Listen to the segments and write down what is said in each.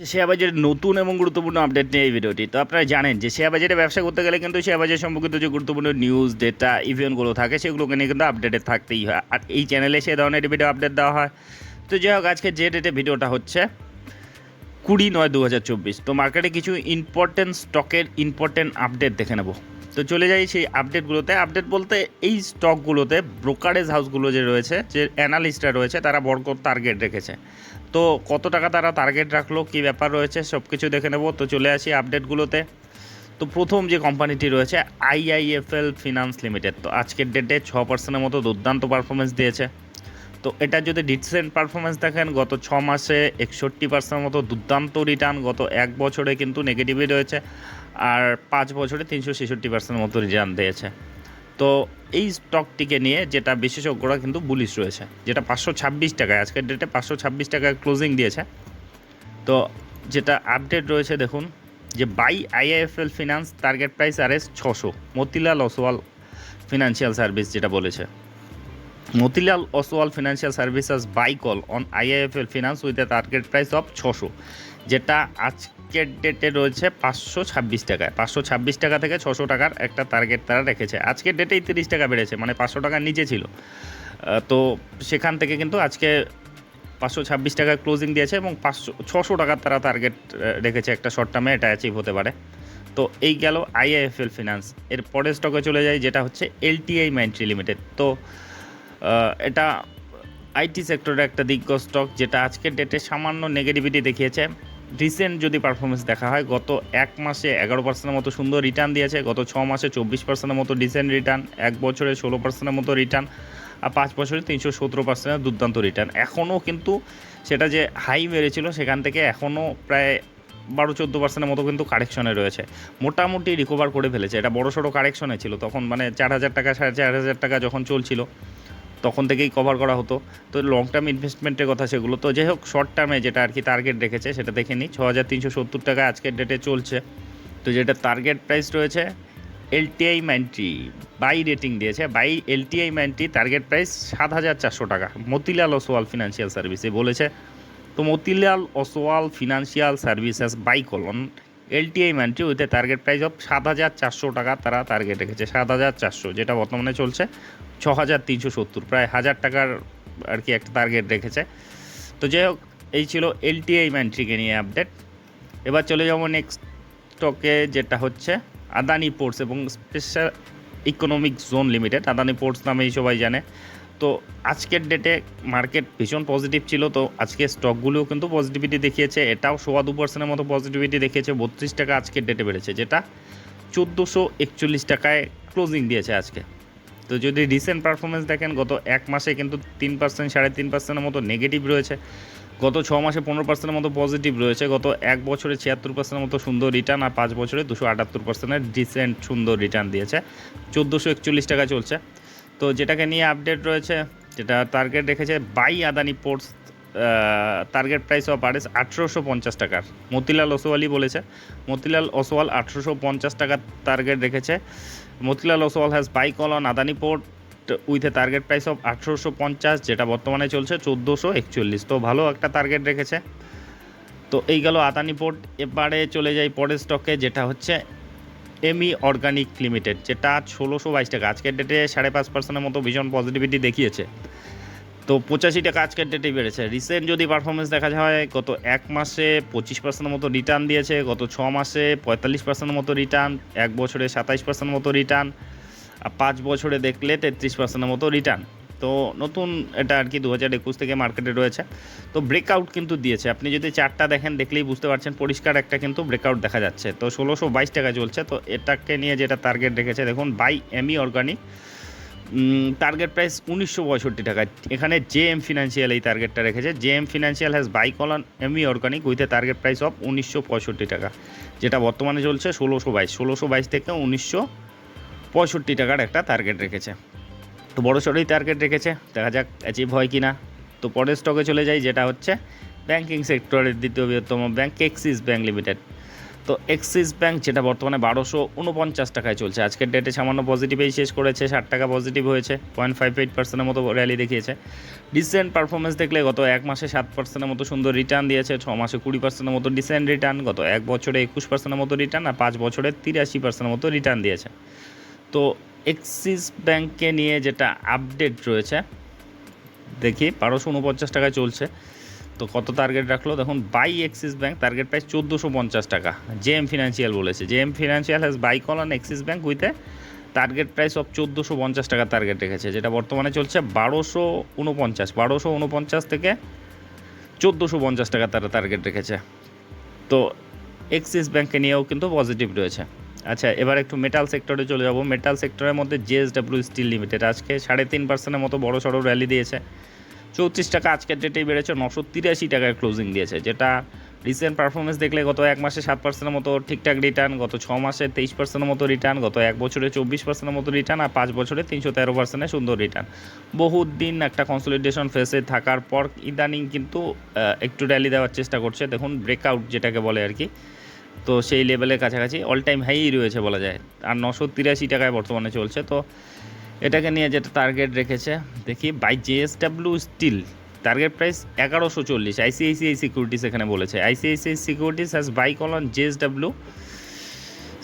Share বাজারের নতুন এবং গুরুত্বপূর্ণ আপডেট নিয়ে এই ভিডিওটি। তো আপনারা জানেন যে শেয়ার বাজারে ব্যবসা করতে গেলে কিন্তু শেয়ার বাজার সম্পর্কিত যে গুরুত্বপূর্ণ নিউজ ডেটা ইভেন্টগুলো থাকে, সেগুলোকে নিয়ে কিন্তু আপডেটে থাকতেই হয়। আর এই চ্যানেলে সে ধরনের ভিডিও আপডেট দেওয়া হয়। তো যাই হোক, আজকে যে ডেটে ভিডিওটা হচ্ছে, কুড়ি নয় দু হাজার চব্বিশ। তো মার্কেটে কিছু ইম্পর্টেন্ট স্টকের ইম্পর্টেন্ট আপডেট দেখে নেব। তো চলে যাই সেই আপডেটগুলোতে আপডেট বলতে এই স্টকগুলোতে ব্রোকারেজ হাউসগুলো যে রয়েছে, যে অ্যানালিস্টরা রয়েছে, তারা বড় টার্গেট রেখেছে। তো কত টাকা তারা টার্গেট রাখল, কী ব্যাপার রয়েছে সব কিছু দেখে নেব। তো চলে আসি আপডেটগুলোতে তো প্রথম যে কোম্পানিটি রয়েছে আইআইএফএল ফিনান্স লিমিটেড তো আজকের ডেটে ছ পার্সেন্টের মতো দুর্দান্ত পারফরমেন্স দিয়েছে। তো এটা যদি ডিসেন্ট পারফরমেন্স দেখেন, গত ছ মাসে একষট্টি পার্সেন্টের মতো দুর্দান্ত রিটার্ন গত এক বছরে কিন্তু নেগেটিভই রয়েছে। আর পাঁচ বছরে তিনশো ছেষট্টি পার্সেন্টের মতো রিটার্ন দিয়েছে। তো এই স্টকটিকে নিয়ে যেটা বিশেষজ্ঞরা কিন্তু বুলিশ রয়েছে, যেটা পাঁচশো ছাব্বিশ টাকায়, আজকের ডেটে পাঁচশো ছাব্বিশ টাকায় ক্লোজিং দিয়েছে। তো যেটা আপডেট রয়েছে দেখুন, যে buy IIFL finance target price R S ছশো, মতিলাল অসওয়াল ফিনান্সিয়াল সার্ভিস যেটা বলেছে। Motilal Oswal financial services buy call on IIFL finance with a target price of ছশো, যেটা আজকের ডেটে রয়েছে পাঁচশো ছাব্বিশ টাকায়। পাঁচশো ছাব্বিশ টাকা থেকে ছশো টাকার একটা টার্গেট তারা রেখেছে। আজকের ডেটেই তিরিশ টাকা বেড়েছে মানে পাঁচশো টাকার নিচে ছিল। তো সেখান থেকে কিন্তু আজকে পাঁচশো ছাব্বিশ টাকায় ক্লোজিং দিয়েছে এবং পাঁচশো, ছশো টাকার তারা টার্গেট রেখেছে একটা শর্ট টার্মে এটা অ্যাচিভ হতে পারে। তো এই গেল আইআইএফএল ফিনান্স এর পরের স্টকে চলে যায় যেটা হচ্ছে এলটিআই মাইন্ট্রি লিমিটেড তো এটা আইটি সেক্টরের একটা দিগ্গজ স্টক যেটা আজকের ডেটে সামান্য নেগেটিভিটি দেখিয়েছে। রিসেন্ট যদি পারফরমেন্স দেখা হয়, গত এক মাসে এগারো পার্সেন্টের মতো সুন্দর রিটার্ন দিয়েছে, গত ছ মাসে চব্বিশ পার্সেন্টের মতো ডিসেন্ট রিটার্ন এক বছরে ষোলো পার্সেন্টের মতো রিটার্ন আর পাঁচ বছরে তিনশো সতেরো পার্সেন্টের দুর্দান্ত রিটার্ন এখনও কিন্তু সেটা যে হাই মেরেছিল, সেখান থেকে এখনও প্রায় বারো চোদ্দ পার্সেন্টের মতো কিন্তু কারেকশনে রয়েছে। মোটামুটি রিকভার করে ফেলেছে। এটা বড় সড়ো কারেকশনে ছিল। তখন মানে চার হাজার টাকা, সাড়ে চার হাজার টাকা যখন চলছিল তখন থেকেই কভার করা হতো। তো লং টার্ম ইনভেস্টমেন্টের কথা সেগুলো তো যাই হোক শর্ট টার্মে যেটা আর কি টার্গেট রেখেছে সেটা দেখে নিই। ছ হাজার তিনশো সত্তর টাকা আজকের ডেটে চলছে। তো যেটা টার্গেট প্রাইস রয়েছে এলটিআই মাইন্ট্রি বাই রেটিং দিয়েছে। Buy LTI Mindtree target price সাত হাজার চারশো টাকা। মতিলাল ওসওয়াল ফিনান্সিয়াল সার্ভিসে বলেছে, তো Motilal Oswal financial services buy call on LTI Mindtree with target price of সাত হাজার চারশো টাকা তারা টার্গেট রেখেছে, সাত হাজার চারশো, যেটা বর্তমানে চলছে, ছ হাজার তিনশো সত্তর, প্রায় হাজার টাকার আর কি একটা টার্গেট রেখেছে। তো যাই হোক, এই ছিল এলটিআই মান্ট্রিকে নিয়ে আপডেট এবার চলে যাব নেক্সট স্টকে যেটা হচ্ছে আদানি পোর্টস এবং special economic zone limited Adani ports নামেই সবাই জানে। তো আজকের ডেটে মার্কেট ভীষণ পজিটিভ ছিল, তো আজকে স্টকগুলোও কিন্তু পজিটিভিটি দেখিয়েছে, এটাও সোয়া দু পার্সেন্টের মতো পজিটিভিটি দেখিয়েছে, বত্রিশ টাকা আজকের ডেটে বেড়েছে, যেটা চোদ্দোশো একচল্লিশ টাকায় ক্লোজিং দিয়েছে আজকে। তো যদি রিসেন্ট পারফরমেন্স দেখেন, গত এক মাসে কিন্তু তিন পার্সেন্ট সাড়ে তিন পার্সেন্টের মতো নেগেটিভ রয়েছে, গত ছ মাসে পনেরো পার্সেন্টের মতো পজিটিভ রয়েছে, গত এক বছরে ছিয়াত্তর পার্সেন্টের মতো সুন্দর রিটার্ন আর পাঁচ বছরে দুশো আটাত্তর পার্সেন্টের ডিসেন্ট সুন্দর রিটার্ন দিয়েছে, চোদ্দোশো একচল্লিশ টাকা চলছে। তো যেটাকে নিয়ে আপডেট রয়েছে, যেটা টার্গেট রেখেছে buy Adani ports target price of RS আঠেরোশো পঞ্চাশ টাকার। মতিলাল ওসওয়ালি বলেছে, মতিলাল ওসওয়াল আঠেরোশো পঞ্চাশ টাকার টার্গেট রেখেছে। Motilal Oswal has buy call on Adani port with a target price of আঠেরোশো পঞ্চাশ, যেটা বর্তমানে চলছে চোদ্দোশো একচল্লিশ। তো ভালো একটা টার্গেট রেখেছে। তো এই গেল আদানি পোর্ট এবারে চলে যাই পরের স্টকে যেটা হচ্ছে এমি অর্গানিক লিমিটেড যেটা ষোলোশো বাইশ টাকা। আজকের ডেটে সাড়ে পাঁচ পার্সেন্টের মতো ভীষণ পজিটিভিটি দেখিয়েছে। তো পঁচাশি টাকা আজকের ডেটেই বেড়েছে। রিসেন্ট যদি পারফরমেন্স দেখা যায়, গত এক মাসে পঁচিশ পার্সেন্টের মতো রিটার্ন দিয়েছে, গত ছ মাসে পঁয়তাল্লিশ পার্সেন্টের মতো রিটার্ন এক বছরে সাতাইশ পার্সেন্ট মতো রিটার্ন আর পাঁচ বছরে দেখলে তেত্রিশ পার্সেন্টের মতো রিটার্ন তো নতুন এটা আর কি দু হাজার একুশ থেকে মার্কেটে রয়েছে। তো ব্রেকআউট কিন্তু দিয়েছে। আপনি যদি চারটা দেখেন, দেখলেই বুঝতে পারছেন পরিষ্কার একটা কিন্তু ব্রেকআউট দেখা যাচ্ছে। তো ষোলোশো বাইশ টাকা চলছে। তো এটাকে নিয়ে যেটা টার্গেট রেখেছে, দেখুন buy Ami organic target price উনিশশো পঁয়ষট্টি টাকা। এখানে জে এম ফিনান্সিয়াল এই টার্গেটটা রেখেছে। J M financial has buy call on Ami organic with a target price of উনিশশো পঁয়ষট্টি টাকা। যেটা বর্তমানে চলছে ষোলোশো বাইশ। ষোলোশো বাইশ থেকে উনিশশো পঁয়ষট্টি টাকার একটা টার্গেট রেখেছে। তো বড় সড়োই টার্গেট রেখেছে, দেখা যাক অ্যাচিভ হয় কি না তো পরের স্টকে চলে যাই, যেটা হচ্ছে ব্যাংকিং সেক্টরের দ্বিতীয় বৃহত্তম ব্যাংক এক্সিস ব্যাঙ্ক লিমিটেড তো এক্সিস ব্যাঙ্ক যেটা বর্তমানে বারোশো উনপঞ্চাশ টাকায় চলছে। আজকের ডেটে সামান্য পজিটিভেই শেষ করেছে, ষাট টাকা পজিটিভ হয়েছে পয়েন্ট ফাইভ এইট পার্সেন্টের মতো র্যালি দেখিয়েছে। ডিসেন্ট পারফরমেন্স দেখলে গত এক মাসে সাত পার্সেন্টের মতো সুন্দর রিটার্ন দিয়েছে, ছ মাসে কুড়ি পার্সেন্টের মতো ডিসেন্ট রিটার্ন গত এক বছরে একুশ পার্সেন্টের মতো রিটার্ন আর পাঁচ বছরে তিরাশি পার্সেন্টের মতো রিটার্ন দিয়েছে। তো এক্সিস ব্যাংককে নিয়ে যেটা আপডেট রয়েছে, দেখি, বারোশো উনপঞ্চাশ টাকায় চলছে। তো কত টার্গেট রাখল? দেখুন buy Axis bank target price চোদ্দোশো পঞ্চাশ টাকা। জে এম ফিনান্সিয়াল বলেছে। J M financial has buy call on Axis bank with target price of চোদ্দোশো পঞ্চাশ টাকা টার্গেট রেখেছে, যেটা বর্তমানে চলছে বারোশো উনপঞ্চাশ। বারোশো উনপঞ্চাশ থেকে চোদ্দোশো পঞ্চাশ টাকা তারা টার্গেট রেখেছে। তো এক্সিস ব্যাংকে নিয়েও কিন্তু পজিটিভ রয়েছে। আচ্ছা এবার একটু মেটাল সেক্টরে চলে যাব। মেটাল সেক্টরের মধ্যে জেএসডাব্লিউ স্টিল লিমিটেড আজকে সাড়ে তিন পার্সেন্টের মতো বড় সড়ো র্যালি দিয়েছে। চৌত্রিশ টাকা আজকের ডেটেই বেড়েছে, নশো তিরাশি টাকায় ক্লোজিং দিয়েছে, যেটা রিসেন্ট পারফরমেন্স দেখলে গত এক মাসে সাত পার্সেন্টের মতো ঠিকঠাক রিটার্ন গত ছ মাসে তেইশ পার্সেন্টের মতো রিটার্ন গত এক বছরে চব্বিশ পার্সেন্টের মতো রিটার্ন আর পাঁচ বছরে তিনশো তেরো পার্সেন্টের সুন্দর রিটার্ন বহুত দিন একটা কনসলিডেশন ফেসে থাকার পর ইদানিং কিন্তু একটু র্যালি দেওয়ার চেষ্টা করছে। দেখুন ব্রেকআউট যেটাকে বলে আর কি। তো সেই লেভেলের কাছাকাছি অল টাইম হাই রয়েছে বলা যায়। আর নশো তিরাশি টাকায় বর্তমানে চলছে। তো এটাকে নিয়ে যেটা টার্গেট রেখেছে, দেখি buy JSW steel target price এগারোশো চল্লিশ। আইসিআইসিআই সিকিউরিটিস এখানে বলেছে। ICICI securities has buy call on JSW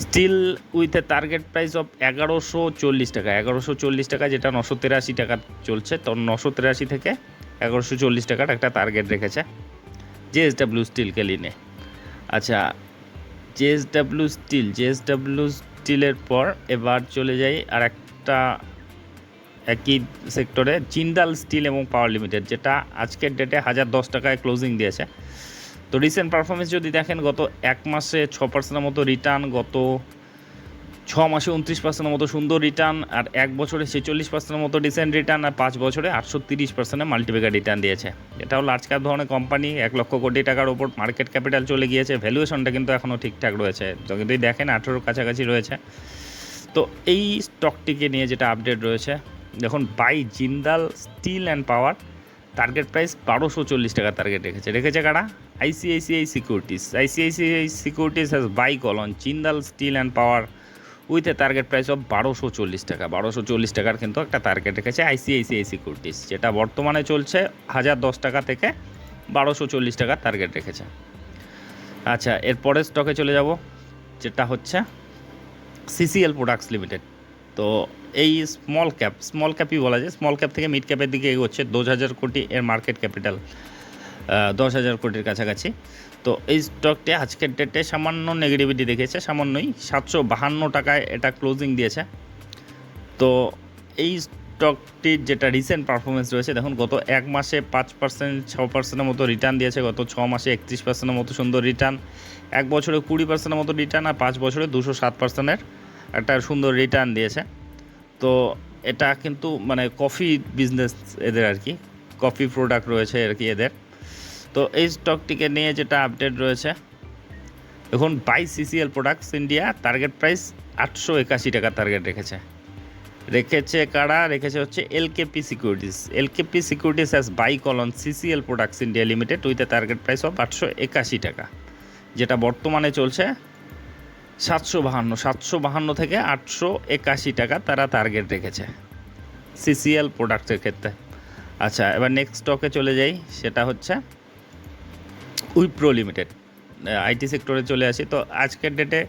steel with a target price of এগারোশো চল্লিশ টাকা। এগারোশো চল্লিশ টাকা যেটা নশো তেরাশি টাকা চলছে, তো নশো তেরাশি থেকে এগারোশো চল্লিশ টাকার একটা টার্গেট রেখেছে জেএসডাব্লিউ স্টিলকে লিনে আচ্ছা জেএসডাব্লিউ স্টিল, জেএসডাব্লিউ স্টিলের পর এবার চলে যাই আর একটা একই সেক্টরে, জিন্দাল স্টিল এবং পাওয়ার লিমিটেড, যেটা আজকের ডেটে হাজার দশ টাকায় ক্লোজিং দিয়েছে। তো রিসেন্ট পারফরমেন্স যদি দেখেন, গত এক মাসে ছ পার্সেন্টের মতো রিটার্ন গত ছ মাসে উনত্রিশ পার্সেন্টের মতো সুন্দর রিটার্ন আর এক বছরে ছেচল্লিশ পার্সেন্টের মতো ডিসেন্ট রিটার্ন আর পাঁচ বছরে আটশো তিরিশ পার্সেন্টের মাল্টিপেকার রিটার্ন দিয়েছে। এটাও লার্জ ক্যাপ ধরনের কোম্পানি এক লক্ষ কোটি টাকার ওপর মার্কেট ক্যাপিটাল চলে গিয়েছে। ভ্যালুয়েশনটা কিন্তু এখনও ঠিকঠাক রয়েছে। যদি দেখেন আঠেরোর কাছাকাছি রয়েছে। তো এই স্টকটিকে নিয়ে যেটা আপডেট রয়েছে, দেখুন buy Jindal steel and power target price বারোশো চল্লিশ টাকা টার্গেট রেখেছে। রেখেছে কারা? ICICI securities ICICI securities has buy call on Jindal steel and power with a target price of বারোশো চল্লিশ টাকা। বারোশো চল্লিশ টাকার কিন্তু একটা টার্গেট রেখেছে আইসিআইসিআই সিকিউরিটিস যেটা বর্তমানে চলছে হাজার দশ টাকা থেকে বারোশো চল্লিশ টাকার টার্গেট রেখেছে। আচ্ছা এরপরের স্টকে চলে যাব, যেটা হচ্ছে সিসিএল প্রোডাক্টস লিমিটেড তো এই স্মল ক্যাপ স্মল ক্যাপই বলা যায় স্মল ক্যাপ থেকে মিড ক্যাপের দিকে এগোচ্ছে, দশ হাজার কোটি এর মার্কেট ক্যাপিটাল দশ হাজার কোটির কাছাকাছি। তো এই স্টকটি আজকের ডেটে সামান্য নেগেটিভিটি দেখেছে, সামান্যই সাতশো বাহান্ন টাকায় এটা ক্লোজিং দিয়েছে। তো এই স্টকটির যেটা রিসেন্ট পারফরমেন্স রয়েছে, দেখুন গত এক মাসে পাঁচ পার্সেন্ট ছ পার্সেন্টের মতো রিটার্ন দিয়েছে, গত ছ মাসে একত্রিশ পার্সেন্টের মতো সুন্দর রিটার্ন এক বছরে কুড়ি পার্সেন্টের মতো রিটার্ন আর পাঁচ বছরে দুশো সাত পার্সেন্টের একটা সুন্দর রিটার্ন দিয়েছে। তো এটা কিন্তু মানে কফি বিজনেস এদের আর কি কফি প্রোডাক্ট রয়েছে আর কি এদের। তো এই স্টকটিকে নিয়ে যেটা আপডেট রয়েছে এখন buy CCL products India target price আটশো একাশি টাকা টার্গেট রেখেছে। রেখেছে কারা? রেখেছে হচ্ছে LKP securities LKP securities has buy call on CCL products India limited with a target price of আটশো একাশি টাকা, যেটা বর্তমানে চলছে সাতশো বাহান্ন। সাতশো বাহান্ন থেকে আটশো একাশি টাকা তারা টার্গেট রেখেছে সিসিএল প্রোডাক্টের ক্ষেত্রে। আচ্ছা এবার নেক্সট স্টকে চলে যাই, সেটা হচ্ছে উইপ্রো লিমিটেড আইটি সেক্টরে চলে আসি। তো আজকের ডেটে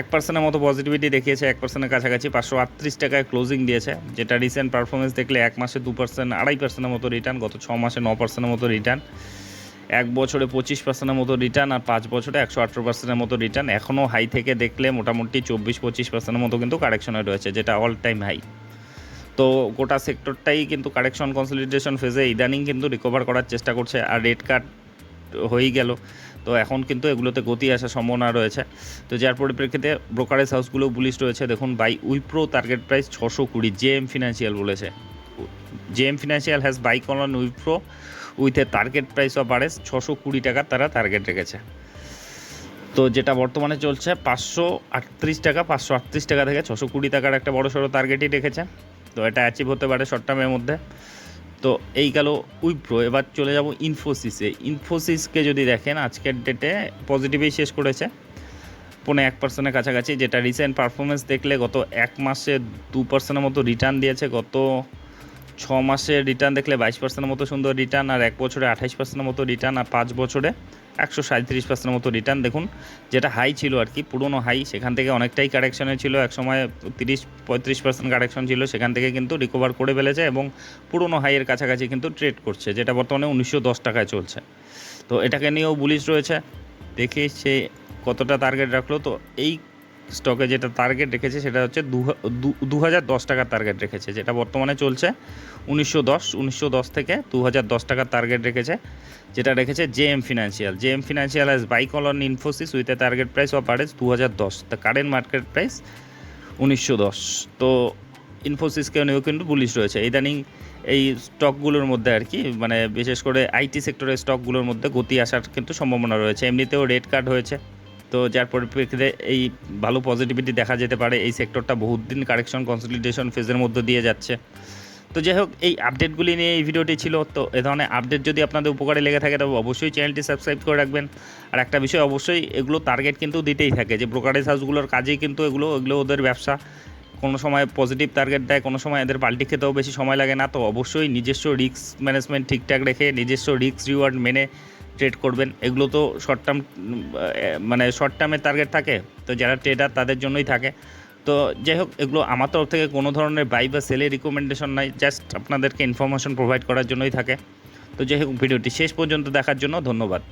এক পার্সেন্টের মতো পজিটিভিটি দেখিয়েছে, এক পার্সেন্টের কাছাকাছি পাঁচশো আটত্রিশ টাকায় ক্লোজিং দিয়েছে। যেটা রিসেন্ট পারফরমেন্স দেখলে এক মাসে দু পার্সেন্ট আড়াই পার্সেন্টের মতো রিটার্ন গত ছ মাসে ন পার্সেন্টের মতো রিটার্ন এক বছরে পঁচিশ পার্সেন্টের মতো রিটার্ন আর পাঁচ বছরে একশো আঠেরো পার্সেন্টের মতো রিটার্ন এখনও হাই থেকে দেখলে মোটামুটি চব্বিশ পঁচিশ পার্সেন্টের মতো কিন্তু কারেকশনে রয়েছে, যেটা অল টাইম হাই তো গোটা সেক্টরটাই কিন্তু কারেকশন কনসলিডেশন ফেজে ইদানিং কিন্তু রিকভার করার চেষ্টা করছে। আর রেড কার্ড হয়েই গেল। তো এখন কিন্তু এগুলোতে গতি আসার সম্ভাবনা রয়েছে। তো যার পরিপ্রেক্ষিতে ব্রোকারেজ হাউসগুলো বুলিশ রয়েছে। দেখুন বাই উইপ্রো টার্গেট প্রাইস ছশো কুড়ি জে এম ফিনান্সিয়াল বলেছে। J M financial has buy call on Wipro with a target price of RS ছশো কুড়ি টাকা তারা টার্গেট রেখেছে। তো যেটা বর্তমানে চলছে, পাঁচশো আটত্রিশ টাকা, পাঁচশো আটত্রিশ টাকা থেকে ছশো কুড়ি টাকার একটা বড় সড়ো টার্গেটই রেখেছে। তো এটা অ্যাচিভ হতে পারে শর্ট টার্মের মধ্যে। তো এই গেল উইপ্রো, এবার চলে যাব ইনফোসিসে ইনফোসিসকে যদি দেখেন, আজকের ডেটে পজিটিভেই শেষ করেছে। পৌনে এক পার্সেন্টের কাছাকাছি, যেটা রিসেন্ট পারফরমেন্স দেখলে গত এক মাসে দু পার্সেন্টের মতো রিটার্ন দিয়েছে, গত ছ মাসের রিটার্ন দেখলে বাইশ পার্সেন্টের মতো সুন্দর রিটার্ন আর এক বছরে আঠাইশ পার্সেন্টের মতো রিটার্ন আর পাঁচ বছরে একশো সাঁত্রিশ পার্সেন্টের মতো রিটার্ন দেখুন, যেটা হাই ছিল আর কি, পুরনো হাই সেখান থেকে অনেকটাই কারেকশনে ছিল। এক সময় তিরিশ পঁয়ত্রিশ পার্সেন্ট কারেকশন ছিল, সেখান থেকে কিন্তু রিকভার করে ফেলেছে এবং পুরনো হাইয়ের কাছাকাছি কিন্তু ট্রেড করছে, যেটা বর্তমানে উনিশশো দশ টাকায় চলছে। তো এটাকে নিয়েও বুলিশ রয়েছে। দেখি সে কতটা টার্গেট রাখল, তো এই স্টকে যেটা টার্গেট রেখেছে সেটা হচ্ছে দু হাজার দশ টাকার টার্গেট রেখেছে, যেটা বর্তমানে চলছে উনিশশো দশ উনিশশো দশ থেকে দু হাজার দশ টাকার টার্গেট রেখেছে, যেটা রেখেছে J M financial J M financial has buy call on Infosys with a target price of RS দু হাজার দশ। দ্য কারেন্ট মার্কেট প্রাইস উনিশশো দশ। তো ইনফোসিসকে নিয়েও কিন্তু বুলিশ রয়েছে। ইদানিং এই স্টকগুলোর মধ্যে আর কি মানে বিশেষ করে আইটি সেক্টরের স্টকগুলোর মধ্যে গতি আসার কিন্তু সম্ভাবনা রয়েছে। এমনিতেও রেড কার্ড হয়েছে। তো যার পরিপ্রেক্ষিতে এই ভালো পজিটিভিটি দেখা যেতে পারে, এই সেক্টরটা বহুত দিন কারেকশন কনসলিডেশন ফেজের মধ্যে দিয়ে যাচ্ছে। তো যাই হোক, এই আপডেটগুলি নিয়ে এই ভিডিওটি ছিল। তো এ ধরনের আপডেট যদি আপনাদের উপকারে লেগে থাকে, তবে অবশ্যই চ্যানেলটি সাবস্ক্রাইব করে রাখবেন। আর একটা বিষয় অবশ্যই, এগুলো টার্গেট কিন্তু দিতেই থাকে। যে ব্রোকারেজ হাউসগুলোর কাজেই কিন্তু এগুলো এগুলো ওদের ব্যবসা। কোনো সময় পজিটিভ টার্গেট দেয়, কোনো সময় এদের পাল্টি খেতেও বেশি সময় লাগে না। তো অবশ্যই নিজস্ব রিস্ক ম্যানেজমেন্ট ঠিকঠাক রেখে, নিজস্ব রিস্ক রিওয়ার্ড মেনে ট্রেড করবেন, এগুলো তো শর্ট টার্ম মানে শর্ট টার্মের টার্গেট থাকে, তো যারা ট্রেডার তাদের জন্যই থাকে। তো যাই হোক, এগুলো আমার তরফ থেকে কোনো ধরনের বাই বা সেলের রিকমেন্ডেশন নাই জাস্ট আপনাদেরকে ইনফরমেশন প্রোভাইড করার জন্যই থাকে। তো যাই হোক, ভিডিওটি শেষ পর্যন্ত দেখার জন্য ধন্যবাদ।